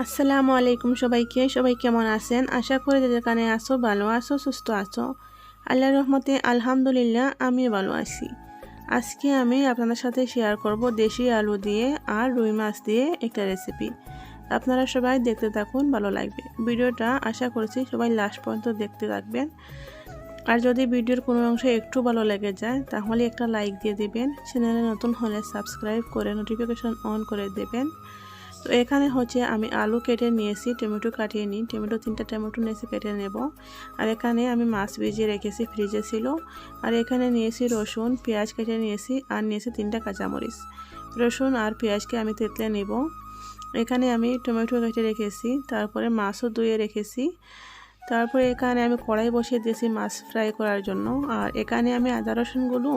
আসসালামু আলাইকুম সবাইকে, সবাই কেমন আছেন? আশা করি যেখানে আসো ভালো আছো, সুস্থ আছো। আল্লাহ রহমতে আলহামদুলিল্লাহ আমি ভালো আছি। আজকে আমি আপনাদের সাথে শেয়ার করব দেশি আলু দিয়ে আর রুই মাছ দিয়ে একটা রেসিপি আপনারা সবাই দেখতে থাকুন, ভালো লাগবে। ভিডিওটা আশা করছি সবাই লাস্ট পর্যন্ত দেখতে থাকবেন। আর যদি ভিডিওর কোনো অংশে একটু ভালো লেগে যায়, তাহলে একটা লাইক দিয়ে দিবেন। চ্যানেলে নতুন হলে সাবস্ক্রাইব করে নোটিফিকেশন অন করে দেবেন। তো এখানে হচ্ছে আমি আলু কেটে নিয়েছি, টমেটো কাটিয়ে নিই। টমেটো তিনটা টমেটো নিয়েছি, কেটে নেব। আর এখানে আমি মাছ ভিজিয়ে রেখেছি, ফ্রিজে ছিল। আর এখানে নিয়েছি রসুন, পেঁয়াজ কেটে নিয়েছি আর নিয়েছি তিনটা কাঁচামরিচ। রসুন আর পেঁয়াজকে আমি তেতলে নেব। এখানে আমি টমেটো কেটে রেখেছি, তারপরে মাছও ধুয়ে রেখেছি। তারপরে এখানে আমি কড়াই বসিয়ে দিয়েছি মাছ ফ্রাই করার জন্য। আর এখানে আমি আদা রসুনগুলো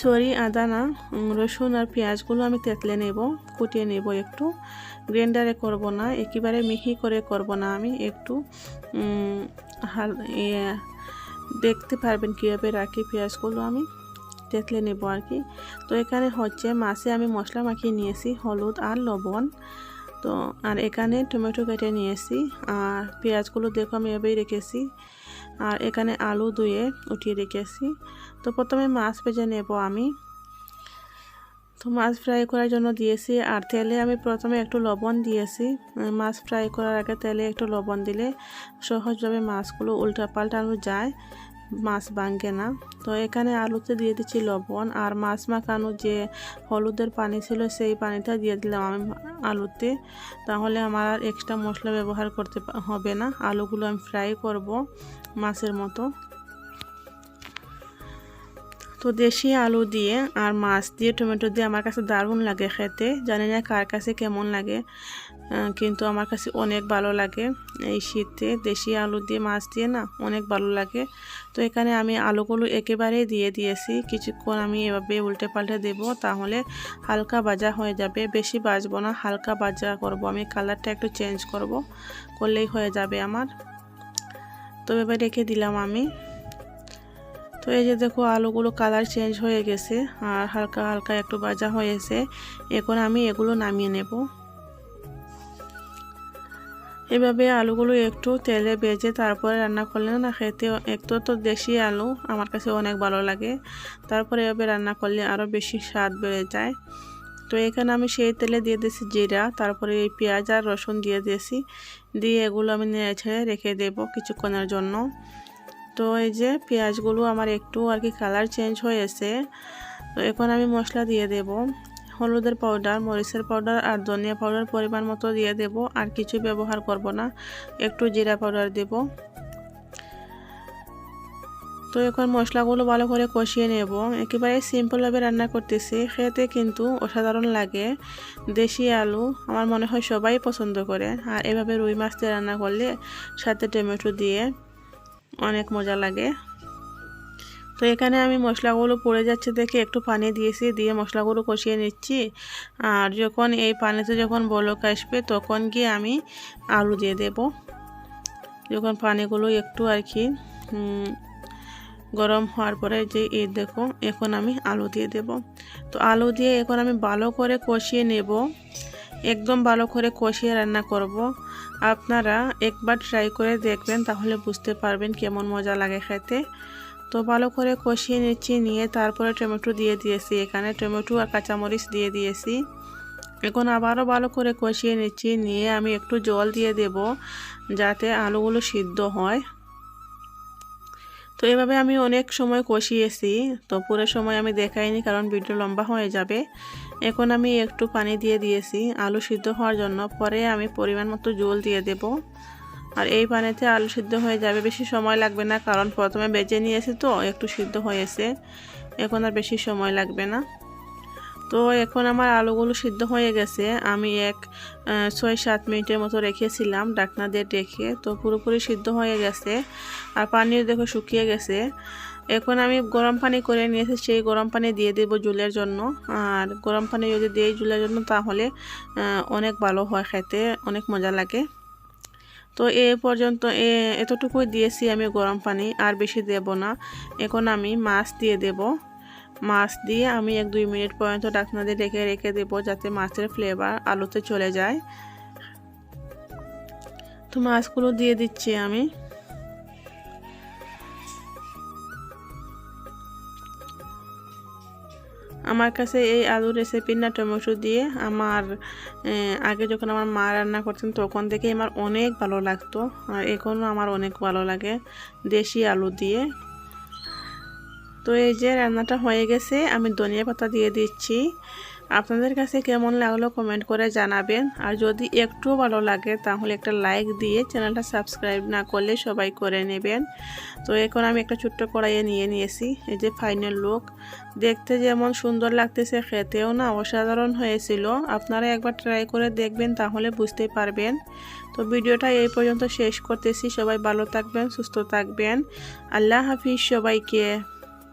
সরি, আদা না, রসুন আর পেঁয়াজগুলো আমি তেতলে নেব, কুটিয়ে নেব একটু। গ্রাইন্ডারে করব না, একেবারে মিহি করে করব না আমি, একটু হাল দেখতে পারবেন কীভাবে রাখি পেঁয়াজগুলো আমি, তেতলে নেব আর কি। তো এখানে হচ্ছে, মাছে আমি মশলা মাখিয়ে নিয়েছি, হলুদ আর লবণ। তো, আর এখানে টমেটো কেটে নিয়েছি, আর পেঁয়াজগুলো দেখো আমি এভাবেই রেখেছি। আর এখানে আলু ধুয়ে উঠিয়ে রেখেছি। তো প্রথমে মাছ ভেজে নেব আমি। তো মাছ ফ্রাই করার জন্য দিয়েছি আর তেলে আমি প্রথমে একটু লবণ দিয়েছি। মাছ ফ্রাই করার আগে তেলে একটু লবণ দিলে সহজভাবে মাছগুলো উল্টা পাল্টানো যায়। মাছ ভাঙে না। তো এখানে আলুতে দিয়ে দিচ্ছি লবণ আর মাছ মাখানো যে হলুদের পানি ছিল সেই পানিটা দিয়ে দিলাম আমি আলুতে। তাহলে আমার আর এক্সট্রা মশলা ব্যবহার করতে হবে না। আলুগুলো আমি ফ্রাই করব মাছের মতো। তো দেশি আলু দিয়ে আর মাছ দিয়ে টমেটো দিয়ে আমার কাছে দারুণ লাগে খেতে। জানি না কার কাছে কেমন লাগে। কিন্তু আমার কাছে অনেক ভালো লাগে এই শীতে। দেশি আলু দিয়ে, মাছ দিয়ে না অনেক ভালো লাগে। তো এখানে আমি আলুগুলো একেবারেই দিয়ে দিয়েছি। কিছুক্ষণ আমি এভাবে উল্টে পাল্টে দেব তাহলে হালকা ভাজা হয়ে যাবে। বেশি বাজবো না, হালকা ভাজা করব। আমি কালারটা একটু চেঞ্জ করব, করলেই হয়ে যাবে আমার। তো এবার রেখে দিলাম আমি। তো এই যে দেখো, আলুগুলো কালার চেঞ্জ হয়ে গেছে আর হালকা হালকা একটু ভাজা হয়েছে। এখন আমি এগুলো নামিয়ে নেব। এভাবে আলুগুলো একটু তেলে বেজে তারপরে রান্না করলে না খেতে একটু তো দেশি আলু, আমার কাছে অনেক ভালো লাগে। তারপরে এভাবে রান্না করলে আরও বেশি স্বাদ বেড়ে যায়। তো এখানে আমি সেই তেলে দিয়ে দিয়েছি জিরা, তারপরে এই পেঁয়াজ আর রসুন দিয়ে দিয়েছি। দিয়ে এগুলো আমি নেড়ে ছেড়ে রেখে দেবো কিছুক্ষণের জন্য। তো এই যে পেঁয়াজগুলো আমার একটু আর কি কালার চেঞ্জ হয়েছে, তো এখন আমি মশলা দিয়ে দেব। হলুদের পাউডার মরিচের পাউডার আর ধনিয়া পাউডার পরিমাণ মতো দিয়ে দেব। আর কিছু ব্যবহার করব না, একটু জিরা পাউডার দেব। তো এখন মশলাগুলো ভালো করে কষিয়ে নেব। একেবারে সিম্পলভাবে রান্না করতেছি, খেতে কিন্তু অসাধারণ লাগে। দেশি আলু আমার মনে হয় সবাই পছন্দ করে। আর এভাবে রুই মাছ দিয়ে রান্না করলে সাথে টমেটো দিয়ে অনেক মজা লাগে। তো এখানে আমি মশলাগুলো পড়ে যাচ্ছে দেখে একটু পানি দিয়েছি, দিয়ে মশলাগুলো কষিয়ে নিচ্ছি। আর যখন এই পানিতে যখন বলক আসবে তখন গিয়ে আমি আলু দিয়ে দেব। যখন পানিগুলো একটু আর কি গরম হওয়ার পরে যে এই দেখো, এখন আমি আলু দিয়ে দেব। তো আলু দিয়ে এখন আমি ভালো করে কষিয়ে নেব। একদম ভালো করে কষিয়ে রান্না করব। আপনারা একবার ট্রাই করে দেখবেন, তাহলে বুঝতে পারবেন কেমন মজা লাগে খেতে। তো ভালো করে কষিয়ে নিচ্ছি, নিয়ে তারপরে টমেটো দিয়ে দিয়েছি। এখানে টমেটো আর কাঁচামরিচ দিয়ে দিয়েছি। এখন আবারও ভালো করে কষিয়ে নিচ্ছি, নিয়ে আমি একটু জল দিয়ে দেব যাতে আলুগুলো সিদ্ধ হয়। তো এভাবে আমি অনেক সময় কষিয়েছি, তো পুরো সময় আমি দেখাইনি কারণ ভিডিও লম্বা হয়ে যাবে। এখন আমি একটু পানি দিয়ে দিয়েছি আলু সিদ্ধ হওয়ার জন্য, পরে আমি পরিমাণ মতো জল দিয়ে দেব। আর এই পানিতে আলু সিদ্ধ হয়ে যাবে। বেশি সময় লাগবে না, কারণ প্রথমে বেজে নিয়েছি তো, একটু সিদ্ধ হয়েছে। এখন আর বেশি সময় লাগবে না। তো এখন আমার আলুগুলো সিদ্ধ হয়ে গেছে। আমি এক ছয়, সাত মিনিটের মতো রেখেছিলাম ডাকনা দিয়ে রেখে তো পুরোপুরি সিদ্ধ হয়ে গেছে আর পানিও দেখো শুকিয়ে গেছে। এখন আমি গরম পানি করে নিয়েছি, সেই গরম পানি দিয়ে দেবো জুলের জন্য। আর গরম পানি যদি দিই জুলের জন্য, তাহলে অনেক ভালো হয় খেতে, অনেক মজা লাগে। তো এ পর্যন্ত এতটুকুই দিয়েছি আমি গরম পানি, আর বেশি দেব না। এখন আমি মাছ দিয়ে দেব। মাছ দিয়ে আমি এক দুই মিনিট পর্যন্ত ডাকনা দিয়ে রেখে রেখে দেবো যাতে মাছের ফ্লেভার আলুতে চলে যায়। তো মাছগুলো দিয়ে দিচ্ছি আমি। আমার কাছে এই আলু রেসিপি না টমেটো দিয়ে আমার আগে যখন আমার মা রান্না করতেন তখন থেকে আমার অনেক ভালো লাগতো। আর এখনও আমার অনেক ভালো লাগে দেশি আলু দিয়ে। তো এই যে রান্নাটা হয়ে গেছে, আমি ধনিয়া পাতা দিয়ে দিচ্ছি। আপনাদের কাছে কেমন লাগল কমেন্ট করে জানাবেন। আর যদি একটু ভালো লাগে, তাহলে একটা লাইক দিয়ে চ্যানেলটা সাবস্ক্রাইব না করলে সবাই করে নেবেন। তো এখন আমি একটা ছোট্ট কড়াইয়ে নিয়ে নিয়েছি, এই যে ফাইনাল লুক দেখতে যেমন সুন্দর লাগতেছে, খেতেও না অসাধারণ হয়েছিল। আপনারা একবার ট্রাই করে দেখবেন, তাহলে বুঝতে পারবেন। তো ভিডিওটা এই পর্যন্ত শেষ করতেছি। সবাই ভালো থাকবেন, সুস্থ থাকবেন। আল্লাহ হাফিজ সবাইকে।